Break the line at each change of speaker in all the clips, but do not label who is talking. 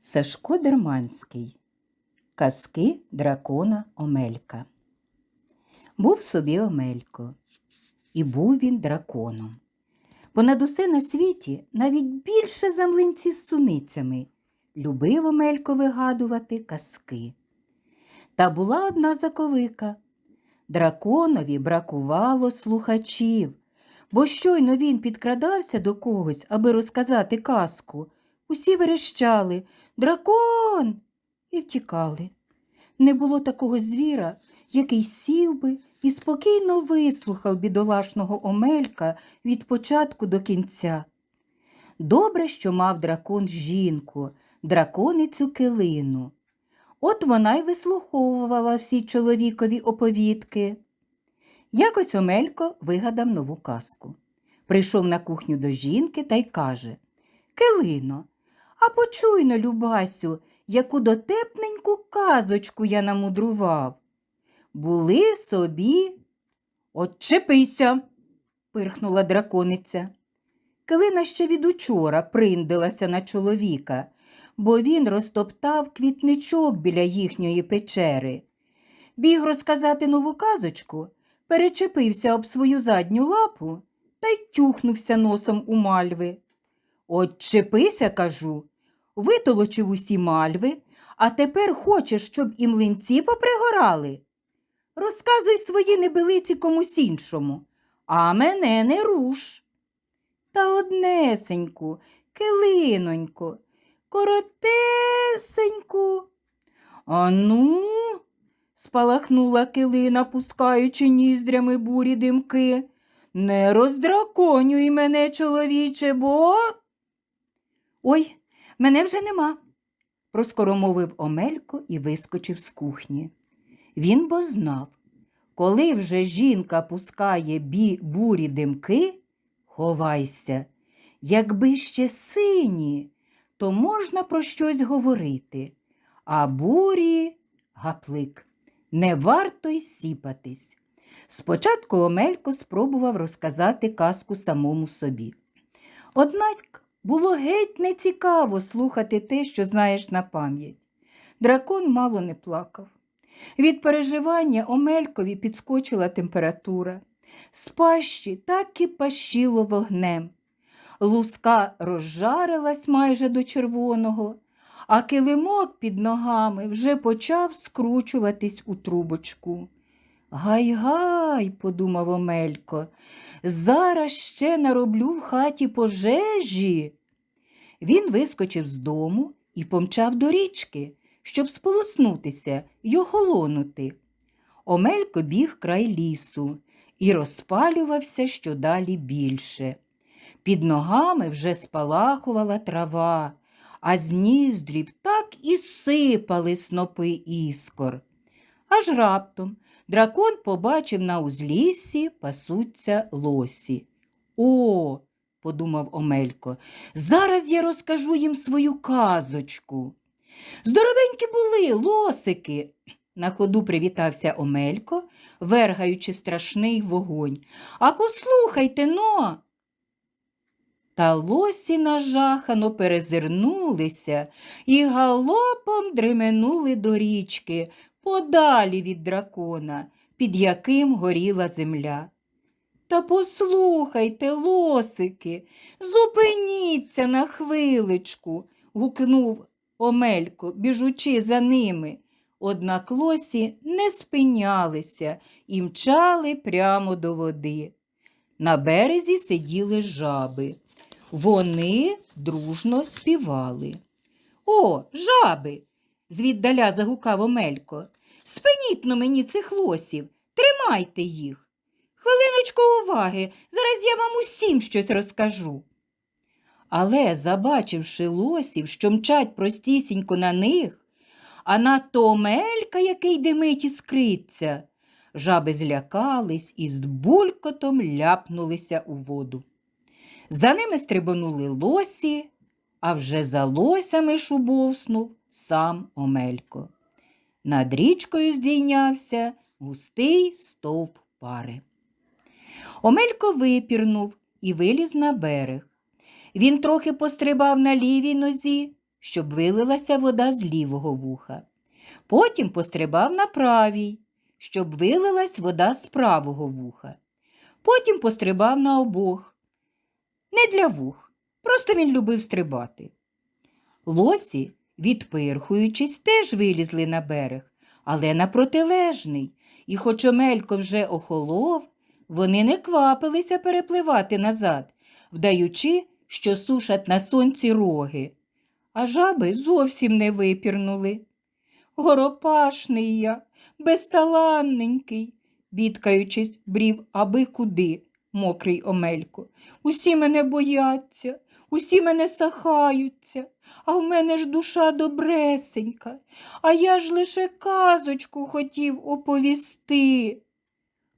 Сашко Дерманський. Казки дракона Омелька. Був собі Омелько, і був він драконом. Понад усе на світі навіть більше за млинці з суницями любив Омелько вигадувати казки. Та була одна заковика. Драконові бракувало слухачів, бо щойно він підкрадався до когось, аби розказати казку. Усі верещали Дракон! і втікали. Не було такого звіра, який сів би і спокійно вислухав бідолашного Омелька від початку до кінця. Добре, що мав дракон жінку, драконицю килину. От вона й вислуховувала всі чоловікові оповідки. Якось Омелько вигадав нову казку. Прийшов на кухню до жінки та й каже Килино, а почуйно, Любасю, яку дотепненьку казочку я намудрував. Були собі. Отчепися, пирхнула дракониця. Килина ще від учора приндилася на чоловіка, бо він розтоптав квітничок біля їхньої печери. Біг розказати нову казочку, перечепився об свою задню лапу та й тюхнувся носом у мальви. Отчепися, кажу, витолочив усі мальви, а тепер хочеш, щоб і млинці попригорали? Розказуй свої небилиці комусь іншому, а мене не руш. Та однесеньку, килинонько, коротесеньку. Ану, спалахнула килина, пускаючи ніздрями бурі димки. Не роздраконюй мене, чоловіче, бо. Ой, мене вже нема, проскоромовив Омелько і вискочив з кухні. Він бо знав, коли вже жінка пускає бі бурі димки, ховайся, якби ще сині, то можна про щось говорити, а бурі гаплик, не варто й сіпатись. Спочатку Омелько спробував розказати казку самому собі. Однак було геть нецікаво слухати те, що знаєш на пам'ять. Дракон мало не плакав. Від переживання Омелькові підскочила температура. З пащі так і пащило вогнем. Луска розжарилась майже до червоного, а килимок під ногами вже почав скручуватись у трубочку. Гай-гай, подумав Омелько, зараз ще нароблю в хаті пожежі. Він вискочив з дому і помчав до річки, щоб сполоснутися й охолонути. Омелько біг край лісу і розпалювався щодалі більше. Під ногами вже спалахувала трава, а з ніздрів так і сипали снопи іскор. Аж раптом дракон побачив на узліссі пасуться лосі. О, подумав Омелько, зараз я розкажу їм свою казочку. Здоровенькі були лосики. На ходу привітався Омелько, вергаючи страшний вогонь. А послухайте но. Та лосі нажахано перезирнулися і галопом дременули до річки, подалі від дракона, під яким горіла земля. Та послухайте, лосики, зупиніться на хвиличку, гукнув Омелько, біжучи за ними. Однак лосі не спинялися і мчали прямо до води. На березі сиділи жаби. Вони дружно співали. О, жаби! звіддаля загукав Омелько. Спиніть но мені цих лосів, тримайте їх. Хвилиночку уваги, зараз я вам усім щось розкажу. Але, забачивши лосів, що мчать простісінько на них, а надто Омелька, який димить і скриться, жаби злякались і з булькотом ляпнулися у воду. За ними стрибонули лосі, а вже за лосями шубовснув сам Омелько. Над річкою здійнявся густий стовп пари. Омелько випірнув і виліз на берег. Він трохи пострибав на лівій нозі, щоб вилилася вода з лівого вуха. Потім пострибав на правій, щоб вилилась вода з правого вуха. Потім пострибав на обох. Не для вух, просто він любив стрибати. Лосі, відпирхуючись, теж вилізли на берег, але на протилежний, і хоч Омелько вже охолов, вони не квапилися перепливати назад, вдаючи, що сушать на сонці роги, а жаби зовсім не випірнули. Горопашний я, безталанненький, бідкаючись, брів аби куди, мокрий Омелько. Усі мене бояться, усі мене сахаються, а в мене ж душа добресенька, а я ж лише казочку хотів оповісти.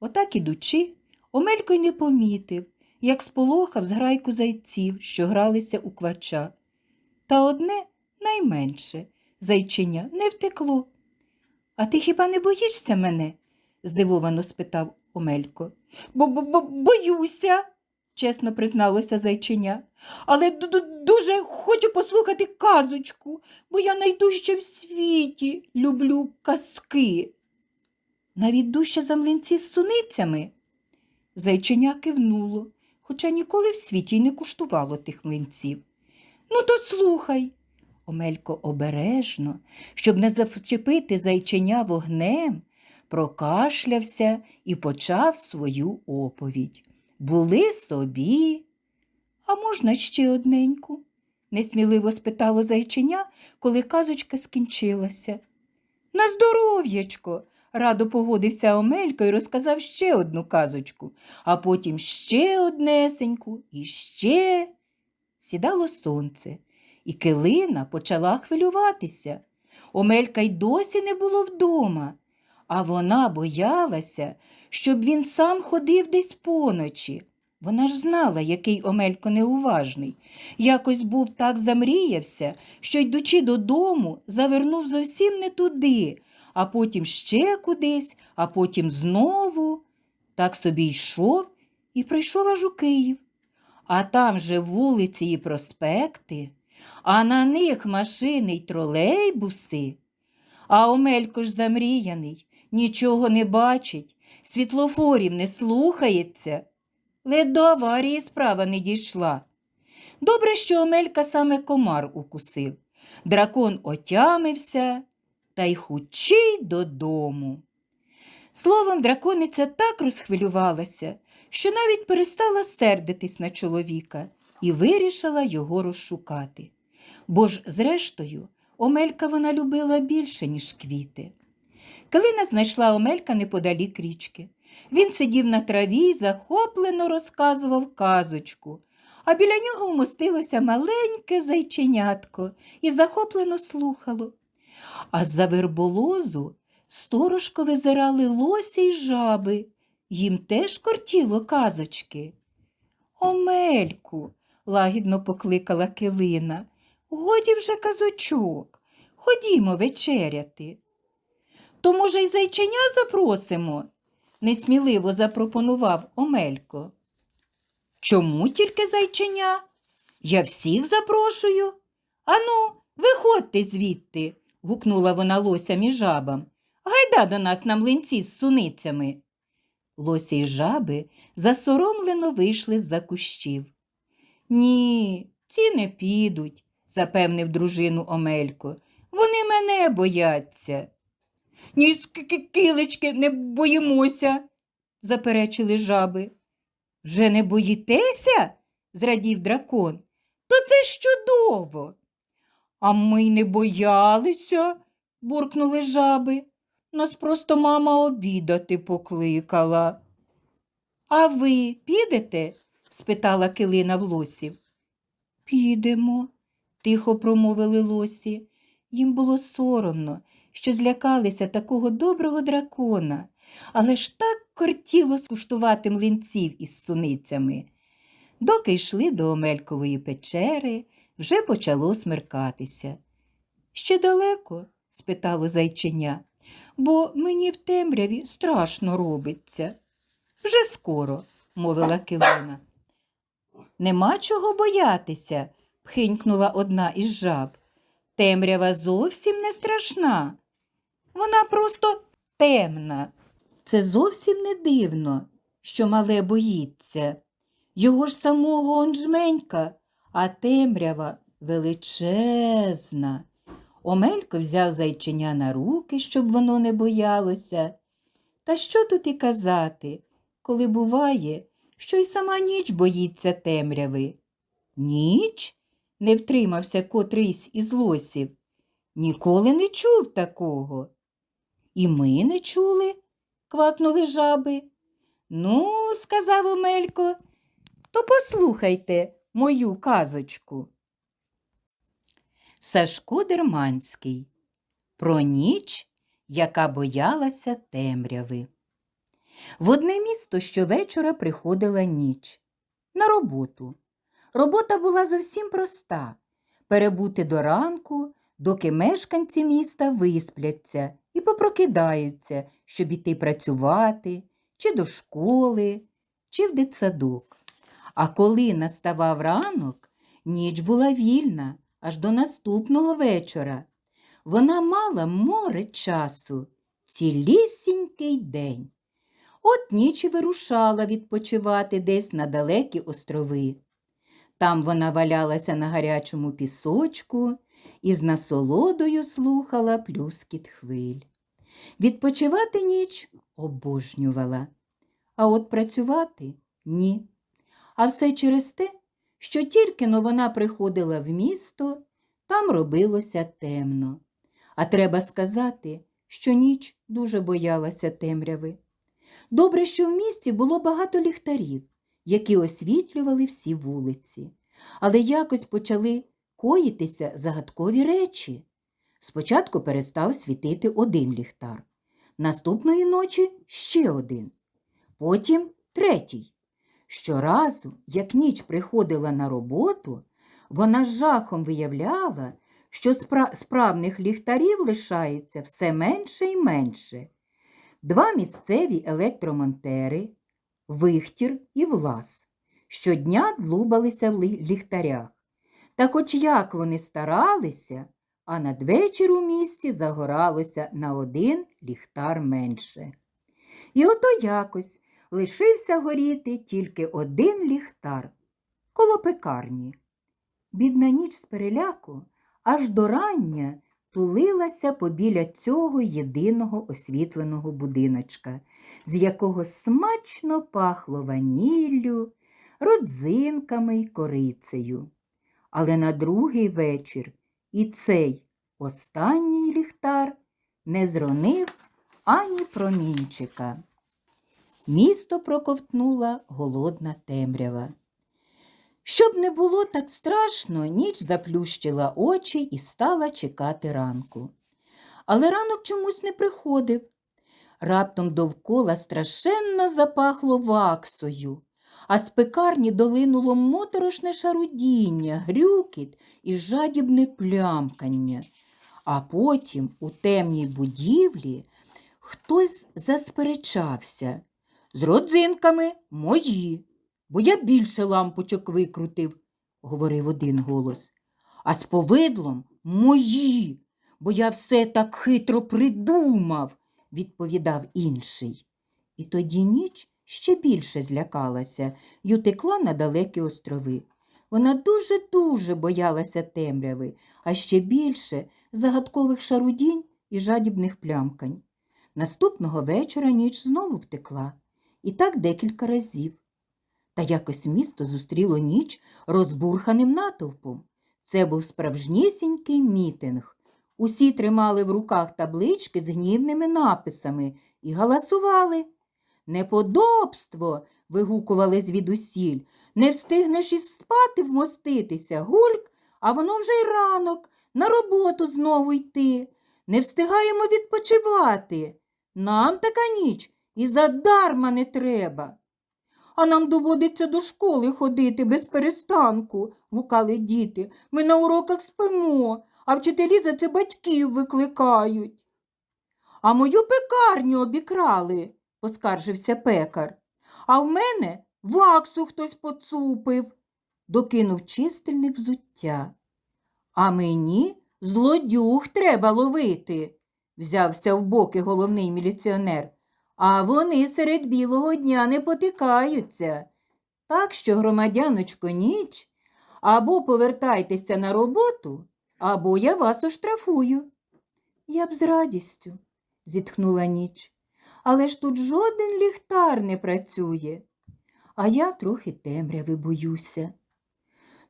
Отак ідучи, Омелько й не помітив, як сполохав зграйку зайців, що гралися у квача. Та одне найменше зайчиня не втекло. А ти хіба не боїшся мене? здивовано спитав Омелько. Бо, бо, бо боюся, чесно призналося зайчиня. Але ду- ду- дуже хочу послухати казочку, бо я найдужче в світі люблю казки. Навіть дужче за млинці з суницями. Зайчиня кивнуло, хоча ніколи в світі й не куштувало тих млинців. Ну, то слухай. Омелько обережно, щоб не зачепити зайчиня вогнем, прокашлявся і почав свою оповідь. Були собі. А можна ще одненьку? несміливо спитало зайчиня, коли казочка скінчилася. На здоров'ячко, радо погодився Омелько і розказав ще одну казочку, а потім ще однесеньку і ще. Сідало сонце, і килина почала хвилюватися. Омелька й досі не було вдома, а вона боялася, щоб він сам ходив десь поночі. Вона ж знала, який Омелько неуважний. Якось був так замріявся, що, йдучи додому, завернув зовсім не туди, а потім ще кудись, а потім знову. Так собі йшов і прийшов аж у Київ. А там же вулиці і проспекти, а на них машини й тролейбуси. А Омелько ж замріяний, нічого не бачить, світлофорів не слухається. Ледь до аварії справа не дійшла. Добре, що Омелька саме комар укусив. Дракон отямився та й хучий додому. Словом, дракониця так розхвилювалася, що навіть перестала сердитись на чоловіка і вирішила його розшукати. Бо ж, зрештою, Омелька вона любила більше, ніж квіти. Калина знайшла Омелька неподалік річки. Він сидів на траві й захоплено розказував казочку, а біля нього вмостилося маленьке зайченятко і захоплено слухало. А з-за верболозу сторожко визирали лосі й жаби. Їм теж кортіло казочки. Омельку, лагідно покликала килина, годі вже казочок. Ходімо вечеряти. То, може, й зайченя запросимо? несміливо запропонував Омелько. Чому тільки зайченя? Я всіх запрошую. Ану, виходьте звідти, гукнула вона лосям і жабам. Гайда до нас на млинці з суницями. Лосі й жаби засоромлено вийшли з-за кущів. Ні, ці не підуть, запевнив дружину Омелько. Вони мене бояться. Ні, з килички, не боїмося, заперечили жаби. Вже не боїтеся? зрадів дракон. То це ж чудово. А ми й не боялися, буркнули жаби. Нас просто мама обідати покликала. А ви підете? спитала килина в лосів. Підемо, тихо промовили лосі. Їм було соромно, що злякалися такого доброго дракона, але ж так кортіло скуштувати млинців із суницями. Доки йшли до Омелькової печери, вже почало смеркатися. Ще далеко? спитало зайченя, бо мені в темряві страшно робиться. Вже скоро, мовила Килина. Нема чого боятися, пхинькнула одна із жаб. Темрява зовсім не страшна. Вона просто темна. Це зовсім не дивно, що мале боїться. Його ж самого он жменька, а темрява величезна. Омелько взяв зайчиня на руки, щоб воно не боялося. Та що тут і казати, коли буває, що й сама ніч боїться темряви? Ніч? не втримався котрийсь із лосів. Ніколи не чув такого. І ми не чули, квакнули жаби. Ну, сказав Омелько, то послухайте мою казочку. Сашко Дерманський Про ніч, яка боялася темряви. В одне місто щовечора приходила ніч. На роботу. Робота була зовсім проста перебути до ранку, доки мешканці міста виспляться і попрокидаються, щоб іти працювати, чи до школи, чи в дитсадок. А коли наставав ранок, ніч була вільна аж до наступного вечора. Вона мала море часу, цілісінький день. От ніч і вирушала відпочивати десь на далекі острови. Там вона валялася на гарячому пісочку і з насолодою слухала плюскіт хвиль. Відпочивати ніч обожнювала, а от працювати ні. А все через те, що тільки но вона приходила в місто, там робилося темно. А треба сказати, що ніч дуже боялася темряви. Добре, що в місті було багато ліхтарів, які освітлювали всі вулиці, але якось почали коїтися загадкові речі. Спочатку перестав світити один ліхтар, наступної ночі ще один, потім третій. Щоразу, як ніч приходила на роботу, вона з жахом виявляла, що спра- справних ліхтарів лишається все менше і менше. Два місцеві електромонтери, Вихтір і Влас, щодня длубалися в ліхтарях. Та хоч як вони старалися, а надвечір у місті загоралося на один ліхтар менше. І ото якось лишився горіти тільки один ліхтар коло пекарні. Бідна ніч з переляку аж до рання тулилася побіля цього єдиного освітленого будиночка, з якого смачно пахло ваніллю, родзинками й корицею. Але на другий вечір і цей останній ліхтар не зронив ані промінчика. Місто проковтнула голодна темрява. Щоб не було так страшно, ніч заплющила очі і стала чекати ранку. Але ранок чомусь не приходив. Раптом довкола страшенно запахло ваксою, а з пекарні долинуло моторошне шарудіння, грюкіт і жадібне плямкання. А потім у темній будівлі хтось засперечався. З родзинками мої, бо я більше лампочок викрутив, говорив один голос. А з повидлом мої, бо я все так хитро придумав, відповідав інший. І тоді ніч ще більше злякалася й утекла на далекі острови. Вона дуже-дуже боялася темряви, а ще більше загадкових шарудінь і жадібних плямкань. Наступного вечора ніч знову втекла, і так декілька разів. Та якось місто зустріло ніч розбурханим натовпом. Це був справжнісінький мітинг. Усі тримали в руках таблички з гнівними написами і галасували. Неподобство. вигукували звідусіль. Не встигнеш із спати вмоститися, гульк, а воно вже й ранок, на роботу знову йти. Не встигаємо відпочивати. Нам така ніч і задарма не треба. А нам доводиться до школи ходити без перестанку, гукали діти. Ми на уроках спимо, а вчителі за це батьків викликають. А мою пекарню обікрали, поскаржився пекар. А в мене ваксу хтось поцупив, докинув чистильник взуття. А мені злодюг треба ловити, взявся в боки головний міліціонер. А вони серед білого дня не потикаються. Так що, громадяночко, ніч, або повертайтеся на роботу, або я вас оштрафую. Я б з радістю, зітхнула ніч. Але ж тут жоден ліхтар не працює, а я трохи темряви боюся.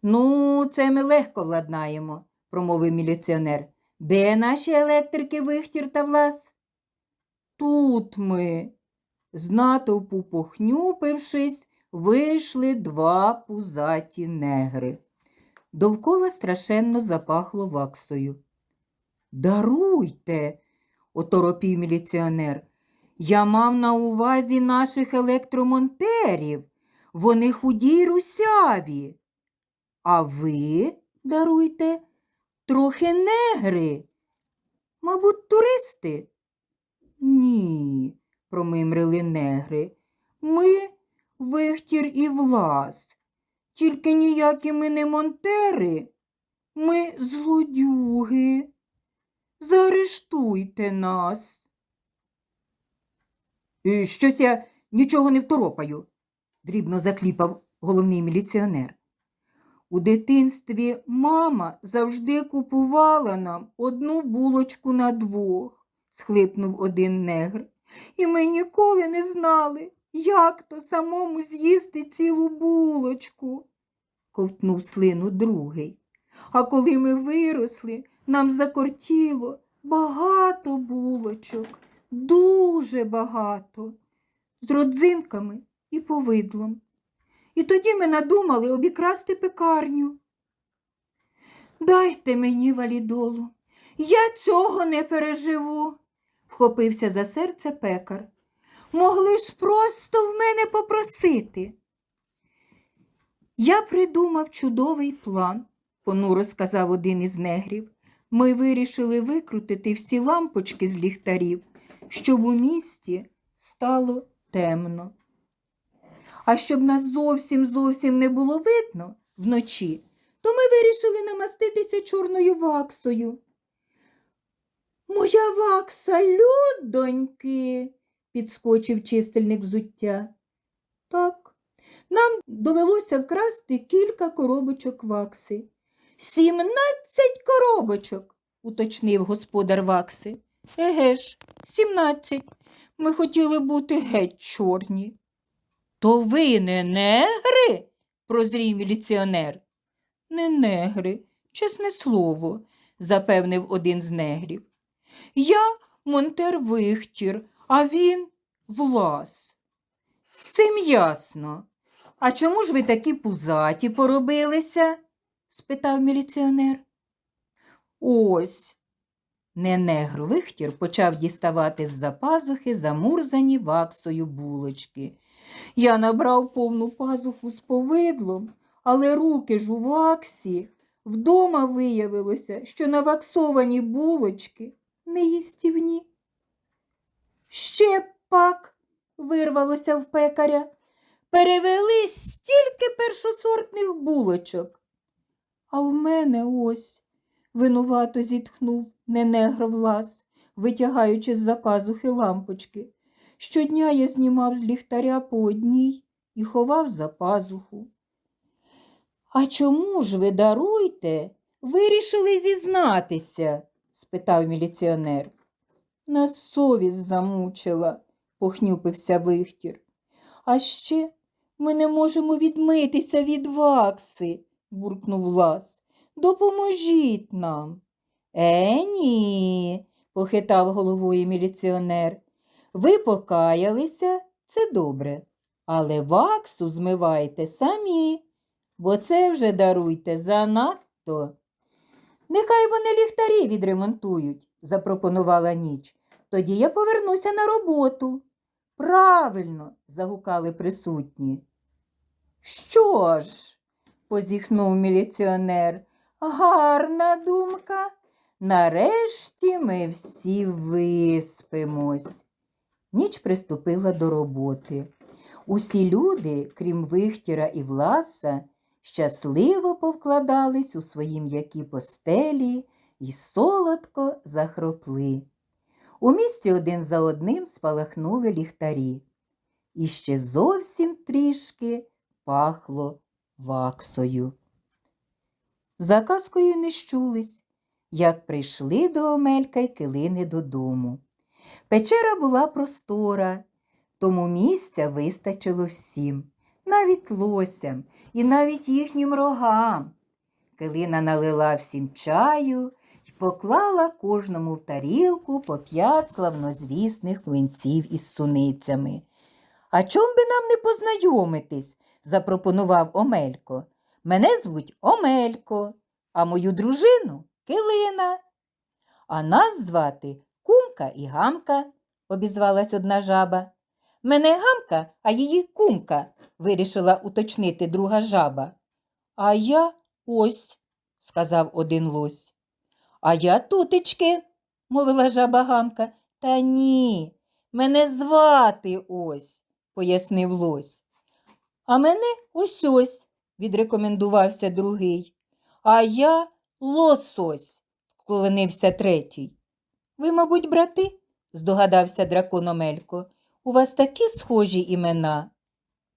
Ну, це ми легко владнаємо, промовив міліціонер. Де наші електрики Вихтір та Влас? Тут ми. З натовпу, похнюпившись, вийшли два пузаті негри. Довкола страшенно запахло ваксою. Даруйте, оторопів міліціонер. Я мав на увазі наших електромонтерів. Вони худі й русяві. А ви, даруйте, трохи негри. Мабуть, туристи? Ні, промимрили негри. Ми вихтір і влас. Тільки ніякі ми не монтери. Ми злодюги. Заарештуйте нас. «Е, Щось я нічого не второпаю, дрібно закліпав головний міліціонер. У дитинстві мама завжди купувала нам одну булочку на двох, схлипнув один негр. І ми ніколи не знали, як то самому з'їсти цілу булочку, ковтнув слину другий. А коли ми виросли, нам закортіло багато булочок, дуже багато, з родзинками і повидлом. І тоді ми надумали обікрасти пекарню. Дайте мені валідолу, я цього не переживу, вхопився за серце пекар. Могли ж просто в мене попросити. Я придумав чудовий план, понуро сказав один із негрів. Ми вирішили викрутити всі лампочки з ліхтарів, щоб у місті стало темно. А щоб нас зовсім зовсім не було видно вночі, то ми вирішили намаститися чорною ваксою. Моя вакса, людоньки, підскочив чистильник взуття. Так, нам довелося вкрасти кілька коробочок вакси. Сімнадцять коробочок, уточнив господар вакси. Еге ж, сімнадцять. Ми хотіли бути геть чорні. То ви не негри? прозрів міліціонер. Не негри, чесне слово, запевнив один з негрів. Я Монтер Вихтір, а він Влас. З цим ясно. А чому ж ви такі пузаті поробилися? спитав міліціонер. Ось. Не негр Вихтір почав діставати з-за пазухи замурзані ваксою булочки. Я набрав повну пазуху з повидлом, але руки ж у ваксі. Вдома виявилося, що наваксовані булочки неїстівні. Ще пак, вирвалося в пекаря. Перевели стільки першосортних булочок. А в мене ось, винувато зітхнув ненегр Влас, витягаючи з-за пазухи лампочки. Щодня я знімав з ліхтаря по одній і ховав за пазуху. А чому ж ви даруйте? Вирішили зізнатися? спитав міліціонер. Нас совість замучила, похнюпився Вихтір. А ще ми не можемо відмитися від вакси, буркнув Лас. Допоможіть нам. Е, ні, похитав головою міліціонер. Ви покаялися, це добре, але ваксу змивайте самі, бо це вже даруйте занадто. Нехай вони ліхтарі відремонтують, запропонувала ніч. Тоді я повернуся на роботу. Правильно, загукали присутні. Що ж, позіхнув міліціонер, гарна думка. Нарешті ми всі виспимось. Ніч приступила до роботи. Усі люди, крім Вихтіра і Власа, щасливо повкладались у свої м'які постелі і солодко захропли. У місті один за одним спалахнули ліхтарі. І ще зовсім трішки пахло ваксою. За казкою не щулись, як прийшли до Омелька й килини додому. Печера була простора, тому місця вистачило всім, навіть лосям і навіть їхнім рогам. Килина налила всім чаю й поклала кожному в тарілку по п'ять славнозвісних млинців із суницями. А чом би нам не познайомитись? запропонував Омелько. Мене звуть Омелько, а мою дружину Килина. А нас звати Кумка і Гамка, обізвалась одна жаба. Мене гамка, а її кумка, вирішила уточнити друга жаба. А я ось, сказав один лось. А я тутечки, мовила жаба гамка. Та ні, мене звати ось, пояснив лось. А мене ось ось, відрекомендувався другий. А я лосось, вклонився третій. Ви, мабуть, брати? здогадався дракон Омелько. У вас такі схожі імена?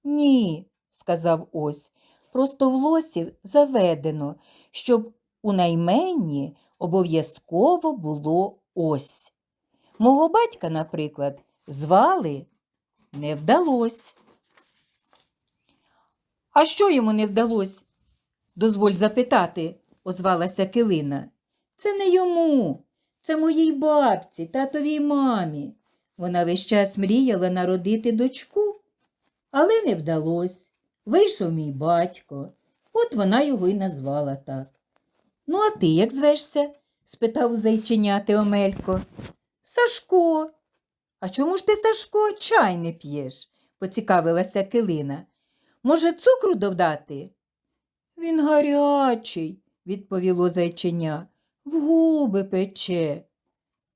Ні, сказав ось. Просто в лосів заведено, щоб у найменні обов'язково було ось. Мого батька, наприклад, звали не вдалось. А що йому не вдалось? Дозволь запитати, озвалася Килина. Це не йому, це моїй бабці, татовій мамі. Вона весь час мріяла народити дочку, але не вдалось. Вийшов мій батько, от вона його й назвала так. Ну, а ти як звешся? спитав у зайченяти Омелько. Сашко. А чому ж ти, Сашко, чай не п'єш? поцікавилася Килина. Може, цукру додати? Він гарячий, відповіло зайченя. В губи пече.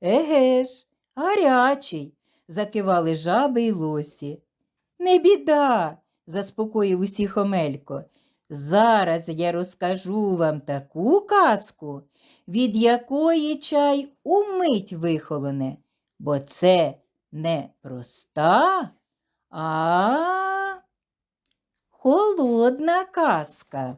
Еге ж, гарячий, закивали жаби й лосі. Не біда, заспокоїв усіх Омелько. Зараз я розкажу вам таку казку, від якої чай умить вихолоне, бо це не проста, а холодна казка.